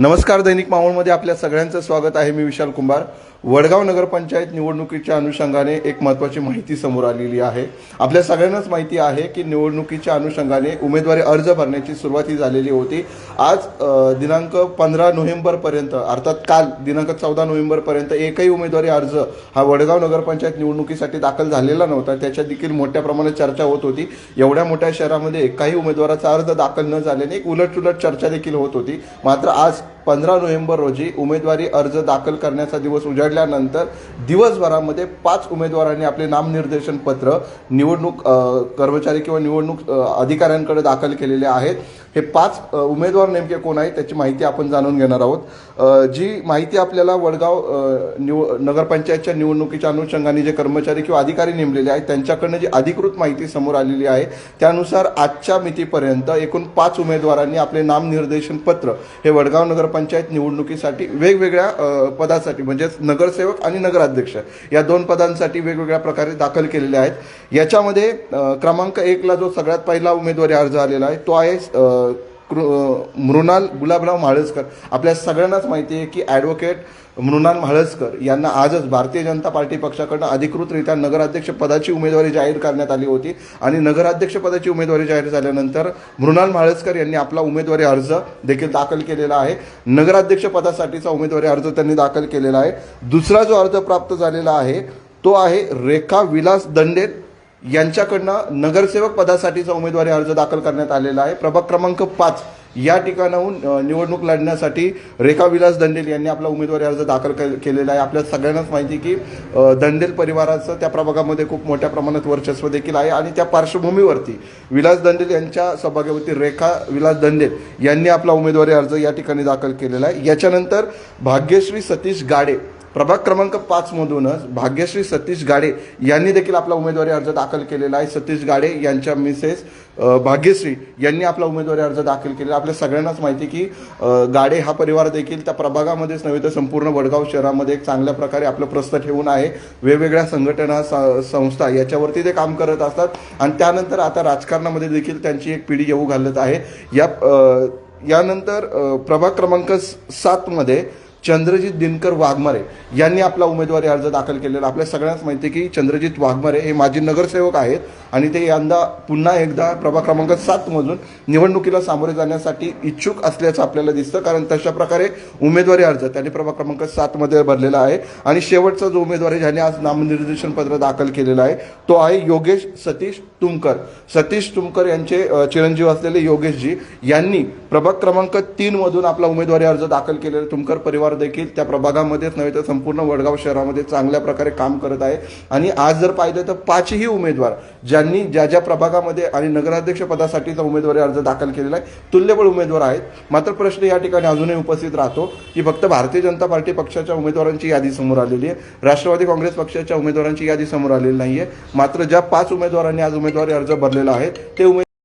नमस्कार दैनिक मावळमध्ये आपल्या सगळ्यांचं स्वागत आहे मी विशाल कुंभार. वडगाव नगरपंचायत निवडणुकीच्या अनुषंगाने एक महत्त्वाची माहिती समोर आलेली आहे. आपल्या सगळ्यांनाच माहिती आहे की निवडणुकीच्या अनुषंगाने उमेदवारी अर्ज भरण्याची सुरुवात ही झालेली होती. आज दिनांक पंधरा नोव्हेंबरपर्यंत अर्थात काल दिनांक चौदा नोव्हेंबरपर्यंत एकही उमेदवारी अर्ज हा वडगाव नगरपंचायत निवडणुकीसाठी दाखल झालेला नव्हता. त्याच्या देखील मोठ्या प्रमाणात चर्चा होत होती. एवढ्या मोठ्या शहरामध्ये एकाही उमेदवाराचा अर्ज दाखल न झाल्याने एक उलटसुलट चर्चा देखील होत होती. मात्र आज पंधरा नोव्हेंबर रोजी उमेदवारी अर्ज दाखल करण्याचा दिवस उजाडल्यानंतर दिवसभरामध्ये पाच उमेदवारांनी आपले नामनिर्देशन पत्र निवडणूक कर्मचारी किंवा निवडणूक अधिकाऱ्यांकडे दाखल केलेले आहेत. हे पाच उमेदवार नेमके कोण आहेत त्याची माहिती आपण जाणून घेणार आहोत. जी माहिती आपल्याला वडगाव निव नगरपंचायतच्या निवडणुकीच्या अनुषंगाने जे कर्मचारी किंवा अधिकारी नेमलेले आहेत त्यांच्याकडनं जी अधिकृत माहिती समोर आलेली आहे त्यानुसार आजच्या मितीपर्यंत एकूण पाच उमेदवारांनी आपले नामनिर्देशन पत्र हे वडगाव नगरपंचायत निवडणुकीसाठी वेगवेगळ्या पदासाठी म्हणजेच नगरसेवक आणि नगराध्यक्ष या दोन पदांसाठी वेगवेगळ्या प्रकारे दाखल केलेले आहेत. याच्यामध्ये क्रमांक एकला जो सगळ्यात पहिला उमेदवारी अर्ज आलेला आहे तो आहे कृ- मृणाल गुलाबराव म्हाळसकर आपल्या सगळ्यांनाच माहिती आहे की ॲडव्होकेट मृणाल म्हाळसकर यांना आजच भारतीय जनता पार्टी पक्षाकडनं अधिकृतरित्या नगराध्यक्षपदाची उमेदवारी जाहीर करण्यात आली होती. आणि नगराध्यक्षपदाची उमेदवारी जाहीर झाल्यानंतर मृणाल म्हाळसकर यांनी आपला उमेदवारी अर्ज देखील दाखल केलेला आहे. नगराध्यक्षपदासाठीचा उमेदवारी अर्ज त्यांनी दाखल केलेला आहे. दुसरा जो अर्ज प्राप्त झालेला आहे तो आहे रेखा विलास दंडेल. यांच्याकडनं नगरसेवक पदासाठीचा उमेदवारी अर्ज दाखल करण्यात आलेला आहे. प्रभाग क्रमांक पाच या ठिकाणाहून निवडणूक लढण्यासाठी रेखा विलास दंडेल यांनी आपला उमेदवारी अर्ज दाखल केलेला आहे. आपल्या सगळ्यांनाच माहिती की दंडेल परिवाराचं त्या प्रभागामध्ये खूप मोठ्या प्रमाणात वर्चस्व देखील आहे आणि त्या पार्श्वभूमीवरती विलास दंडेल यांच्या सौभाग्यवती रेखा विलास दंडेल यांनी आपला उमेदवारी अर्ज या ठिकाणी दाखल केलेला आहे. याच्यानंतर भाग्यश्री सतीश गाडे प्रभाग क्रमांक पाचमधूनच भाग्यश्री सतीश गाडे यांनी देखील आपला उमेदवारी अर्ज दाखल केलेला आहे. सतीश गाडे यांच्या मिसेस भाग्यश्री यांनी आपला उमेदवारी अर्ज दाखल केलेला आपल्या सगळ्यांनाच माहिती की गाडे हा परिवार देखील त्या प्रभागामध्येच नव्हे तर संपूर्ण वडगाव शहरामध्ये एक चांगल्या प्रकारे आपलं प्रस्थ ठेवून आहे. वेगवेगळ्या संघटना संस्था याच्यावरती ते काम करत असतात. आणि त्यानंतर आता राजकारणामध्ये देखील त्यांची एक पिढी येऊ घालत आहे. या यानंतर प्रभाग क्रमांक सातमध्ये चंद्रजित दिनकर वाघमारे यांनी आपला उमेदवारी अर्ज दाखल केलेला. आपल्या सगळ्यांनाच माहिती आहे की चंद्रजित वाघमारे हे माजी नगरसेवक आहेत आणि ते यंदा पुन्हा एकदा प्रभाग क्रमांक सातमधून निवडणुकीला सामोरे जाण्यासाठी इच्छुक असल्याचं आपल्याला दिसतं. कारण तशा प्रकारे उमेदवारी अर्ज त्यांनी प्रभाग क्रमांक सातमध्ये भरलेला आहे. आणि शेवटचा जो उमेदवार आहे ज्याने आज नामनिर्देशन पत्र दाखल केलेलं आहे तो आहे योगेश सतीश तुमकर. सतीश तुमकर यांचे चिरंजीव असलेले योगेशजी यांनी प्रभाग क्रमांक तीनमधून आपला उमेदवारी अर्ज दाखल केलेला. तुमकर परिवार देखील त्या प्रभागामध्येच नव्हे तर संपूर्ण वडगाव शहरामध्ये चांगल्या प्रकारे काम करत आहे. आणि आज जर पाहिलं तर पाचही उमेदवार ज्यांनी ज्या ज्या प्रभागामध्ये आणि नगराध्यक्ष पदासाठीचा उमेदवारी अर्ज दाखल केलेला आहे तुल्यबळ उमेदवार आहेत. मात्र प्रश्न या ठिकाणी अजूनही उपस्थित राहतो की फक्त भारतीय जनता पार्टी पक्षाच्या उमेदवारांची यादी समोर आलेली आहे. राष्ट्रवादी काँग्रेस पक्षाच्या उमेदवारांची यादी समोर आलेली नाहीये. मात्र ज्या पाच उमेदवारांनी आज उमेदवारी अर्ज भरलेला आहे ते उमेद